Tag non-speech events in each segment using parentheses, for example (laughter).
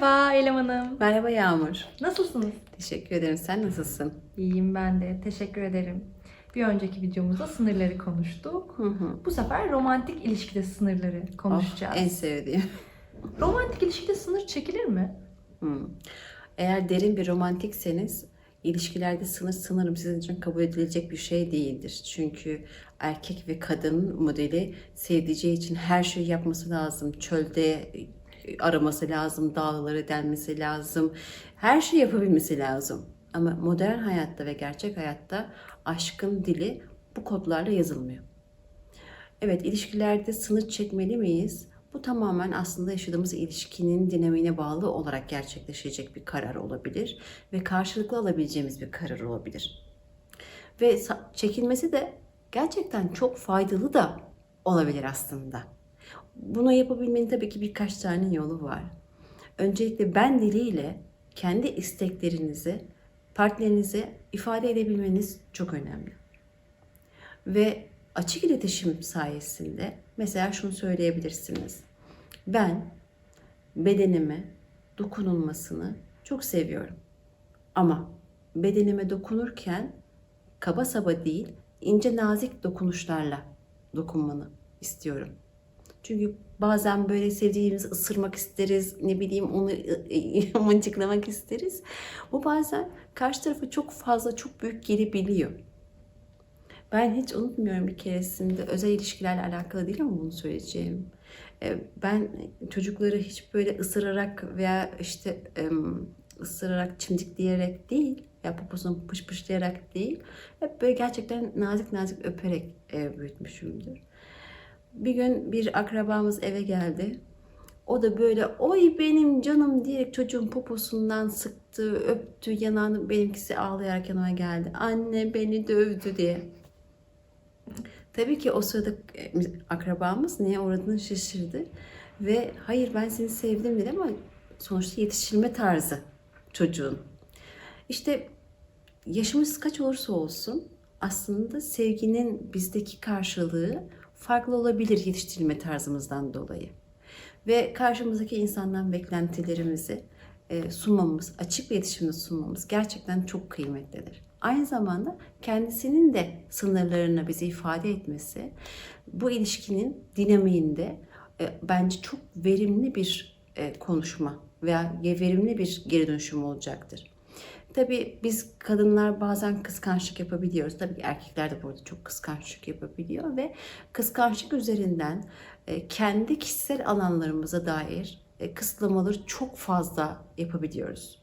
Merhaba Eylem Hanım. Merhaba Yağmur. Nasılsınız? Teşekkür ederim. Sen nasılsın? İyiyim ben de. Teşekkür ederim. Bir önceki videomuzda sınırları konuştuk. Hı hı. Bu sefer romantik ilişkide sınırları konuşacağız. Oh, en sevdiğim. Romantik ilişkide sınır çekilir mi? Hı. Eğer derin bir romantikseniz ilişkilerde sınır sanırım sizin için kabul edilecek bir şey değildir. Çünkü erkek ve kadın modeli sevdiceği için her şeyi yapması lazım. Çölde araması lazım, dağları delmesi lazım. Her şeyi yapabilmesi lazım. Ama modern hayatta ve gerçek hayatta aşkın dili bu kodlarla yazılmıyor. Evet, ilişkilerde sınır çekmeli miyiz? Bu tamamen aslında yaşadığımız ilişkinin dinamiğine bağlı olarak gerçekleşecek bir karar olabilir ve karşılıklı alabileceğimiz bir karar olabilir. Ve çekilmesi de gerçekten çok faydalı da olabilir aslında. Bunu yapabilmenin tabii ki birkaç tane yolu var. Öncelikle ben diliyle kendi isteklerinizi partnerinize ifade edebilmeniz çok önemli. Ve açık iletişim sayesinde mesela şunu söyleyebilirsiniz. Ben bedenime dokunulmasını çok seviyorum. Ama bedenime dokunurken kaba saba değil, ince nazik dokunuşlarla dokunmanı istiyorum. Çünkü bazen böyle sevdiğimizi ısırmak isteriz, ne bileyim onu (laughs) mıncıklamak isteriz. Bu bazen karşı tarafı çok fazla, çok büyük gelebiliyor. Ben hiç unutmuyorum bir keresinde özel ilişkilerle alakalı değil ama bunu söyleyeceğim. Ben çocukları hiç böyle ısırarak veya işte ısırarak çimdikleyerek değil ya poposunu pışpışlayarak değil hep böyle gerçekten nazik nazik öperek büyütmüşümdür. Bir gün bir akrabamız eve geldi. O da böyle oy benim canım diyerek çocuğun poposundan sıktı, öptü, yanağını benimkisi ağlayarak yanıma geldi. Anne beni dövdü diye. Tabii ki o sırada e, akrabamız neye uğradığını şaşırdı. Ve hayır ben seni sevdim dedi ama sonuçta yetiştirilme tarzı çocuğun. İşte yaşımız kaç olursa olsun aslında sevginin bizdeki karşılığı farklı olabilir yetiştirilme tarzımızdan dolayı. Ve karşımızdaki insandan beklentilerimizi e, sunmamız, açık bir iletişimde sunmamız gerçekten çok kıymetlidir. Aynı zamanda kendisinin de sınırlarını bize ifade etmesi bu ilişkinin dinamiğinde e, bence çok verimli bir e, konuşma veya verimli bir geri dönüşüm olacaktır. Tabii biz kadınlar bazen kıskançlık yapabiliyoruz. Tabii erkekler de bu arada çok kıskançlık yapabiliyor ve kıskançlık üzerinden e, kendi kişisel alanlarımıza dair e, kısıtlamaları çok fazla yapabiliyoruz.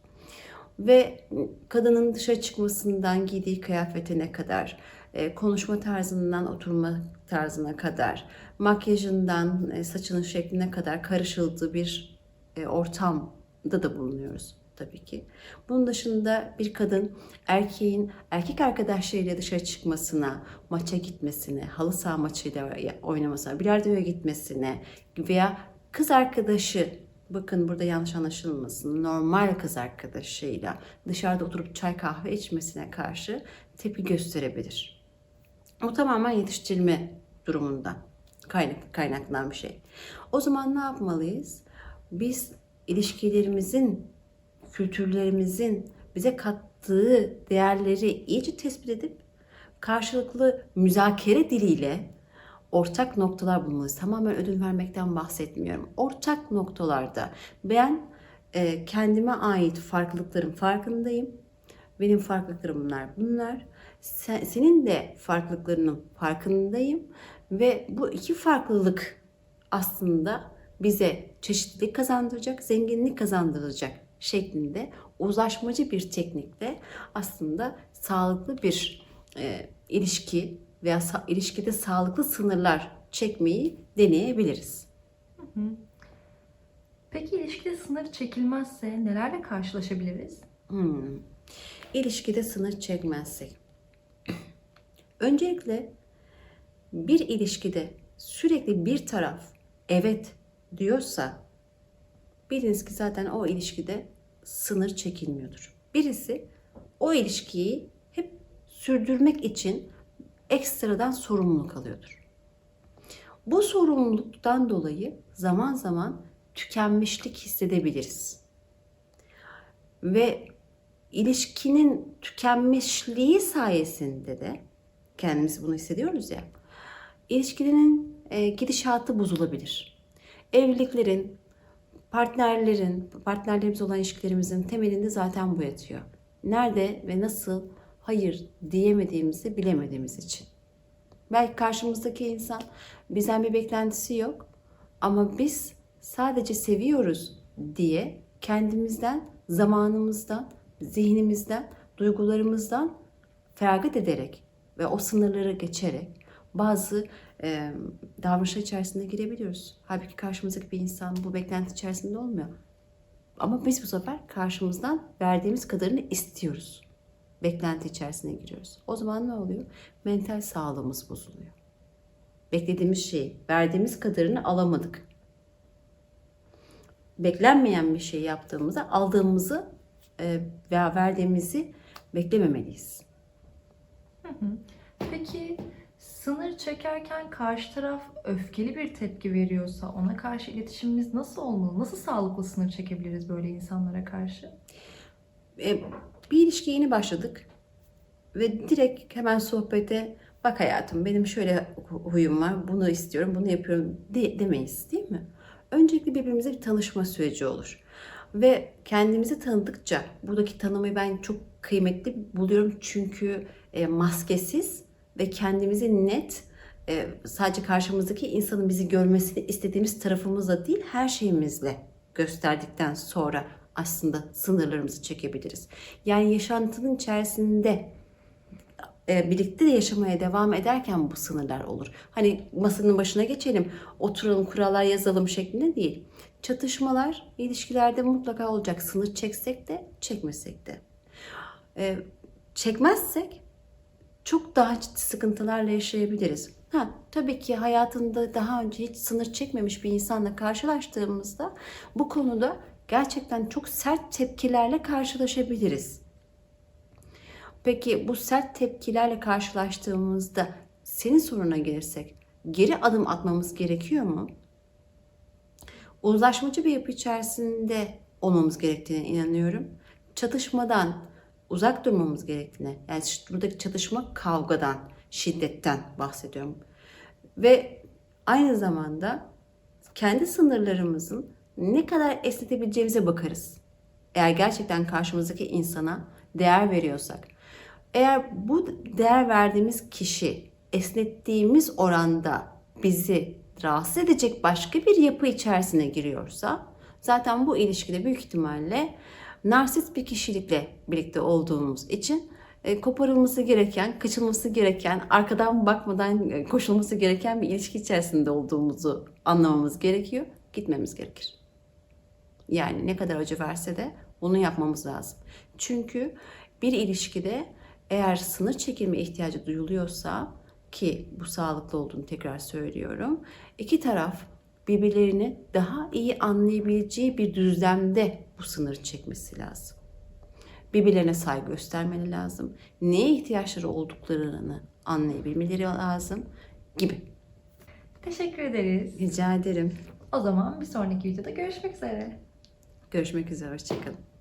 Ve kadının dışarı çıkmasından giydiği kıyafetine kadar, e, konuşma tarzından oturma tarzına kadar, makyajından saçının şekline kadar karışıldığı bir ortamda da bulunuyoruz tabii ki. Bunun dışında bir kadın erkeğin erkek arkadaşlarıyla dışarı çıkmasına, maça gitmesine, halı saha maçıyla oynamasına, bilardoya gitmesine veya kız arkadaşı bakın burada yanlış anlaşılmasın normal kız arkadaşıyla dışarıda oturup çay kahve içmesine karşı tepki gösterebilir. Bu tamamen yetiştirilme durumundan kaynak, kaynaklanan bir şey. O zaman ne yapmalıyız? Biz ilişkilerimizin, kültürlerimizin bize kattığı değerleri iyice tespit edip karşılıklı müzakere diliyle ortak noktalar bulmalıyız. Tamamen ödül vermekten bahsetmiyorum. Ortak noktalarda ben e, kendime ait farklılıkların farkındayım. Benim farklılıklarım bunlar bunlar. Sen, senin de farklılıklarının farkındayım. Ve bu iki farklılık aslında bize çeşitlilik kazandıracak, zenginlik kazandıracak şeklinde uzlaşmacı bir teknikle aslında sağlıklı bir e, ilişki veya sa- ilişkide sağlıklı sınırlar çekmeyi deneyebiliriz. Peki ilişkide sınır çekilmezse nelerle karşılaşabiliriz? Hmm. İlişkide sınır çekmezsek. Öncelikle bir ilişkide sürekli bir taraf evet diyorsa biliniz ki zaten o ilişkide sınır çekilmiyordur. Birisi o ilişkiyi hep sürdürmek için ekstradan sorumluluk alıyordur. Bu sorumluluktan dolayı zaman zaman tükenmişlik hissedebiliriz. Ve ilişkinin tükenmişliği sayesinde de kendimiz bunu hissediyoruz ya. İlişkilerin e, gidişatı bozulabilir. Evliliklerin, partnerlerin, partnerlerimiz olan ilişkilerimizin temelinde zaten bu yatıyor. Nerede ve nasıl hayır diyemediğimizi bilemediğimiz için. Belki karşımızdaki insan bizden bir beklentisi yok ama biz sadece seviyoruz diye kendimizden, zamanımızdan, zihnimizden, duygularımızdan feragat ederek ve o sınırları geçerek bazı e, davranışlar içerisinde girebiliyoruz. Halbuki karşımızdaki bir insan bu beklenti içerisinde olmuyor. Ama biz bu sefer karşımızdan verdiğimiz kadarını istiyoruz. Beklenti içerisine giriyoruz. O zaman ne oluyor? Mental sağlığımız bozuluyor. Beklediğimiz şeyi, verdiğimiz kadarını alamadık. Beklenmeyen bir şey yaptığımızda aldığımızı veya verdiğimizi beklememeliyiz. Peki sınır çekerken karşı taraf öfkeli bir tepki veriyorsa ona karşı iletişimimiz nasıl olmalı? Nasıl sağlıklı sınır çekebiliriz böyle insanlara karşı? E, bir ilişkiye yeni başladık ve direkt hemen sohbete bak hayatım benim şöyle huyum var bunu istiyorum bunu yapıyorum de, demeyiz değil mi? Öncelikle birbirimize bir tanışma süreci olur. Ve kendimizi tanıdıkça buradaki tanımayı ben çok kıymetli buluyorum çünkü e, maskesiz ve kendimizi net e, sadece karşımızdaki insanın bizi görmesini istediğimiz tarafımızla değil her şeyimizle gösterdikten sonra aslında sınırlarımızı çekebiliriz. Yani yaşantının içerisinde e, birlikte de yaşamaya devam ederken bu sınırlar olur. Hani masanın başına geçelim, oturalım, kurallar yazalım şeklinde değil. Çatışmalar ilişkilerde mutlaka olacak. Sınır çeksek de, çekmesek de. E, çekmezsek çok daha ciddi sıkıntılarla yaşayabiliriz. Ha, tabii ki hayatında daha önce hiç sınır çekmemiş bir insanla karşılaştığımızda bu konuda gerçekten çok sert tepkilerle karşılaşabiliriz. Peki bu sert tepkilerle karşılaştığımızda senin soruna gelirsek geri adım atmamız gerekiyor mu? Uzlaşmacı bir yapı içerisinde olmamız gerektiğine inanıyorum. Çatışmadan uzak durmamız gerektiğine, yani buradaki çatışma kavgadan, şiddetten bahsediyorum. Ve aynı zamanda kendi sınırlarımızın ne kadar esnetebileceğimize bakarız. Eğer gerçekten karşımızdaki insana değer veriyorsak. Eğer bu değer verdiğimiz kişi esnettiğimiz oranda bizi rahatsız edecek başka bir yapı içerisine giriyorsa zaten bu ilişkide büyük ihtimalle narsist bir kişilikle birlikte olduğumuz için e, koparılması gereken, kaçılması gereken, arkadan bakmadan e, koşulması gereken bir ilişki içerisinde olduğumuzu anlamamız gerekiyor. Gitmemiz gerekir. Yani ne kadar acı verse de bunu yapmamız lazım. Çünkü bir ilişkide eğer sınır çekilme ihtiyacı duyuluyorsa ki bu sağlıklı olduğunu tekrar söylüyorum. iki taraf birbirlerini daha iyi anlayabileceği bir düzlemde bu sınırı çekmesi lazım. Birbirlerine saygı göstermeleri lazım. Neye ihtiyaçları olduklarını anlayabilmeleri lazım gibi. Teşekkür ederiz. Rica ederim. O zaman bir sonraki videoda görüşmek üzere. Görüşmek üzere. Hoşçakalın.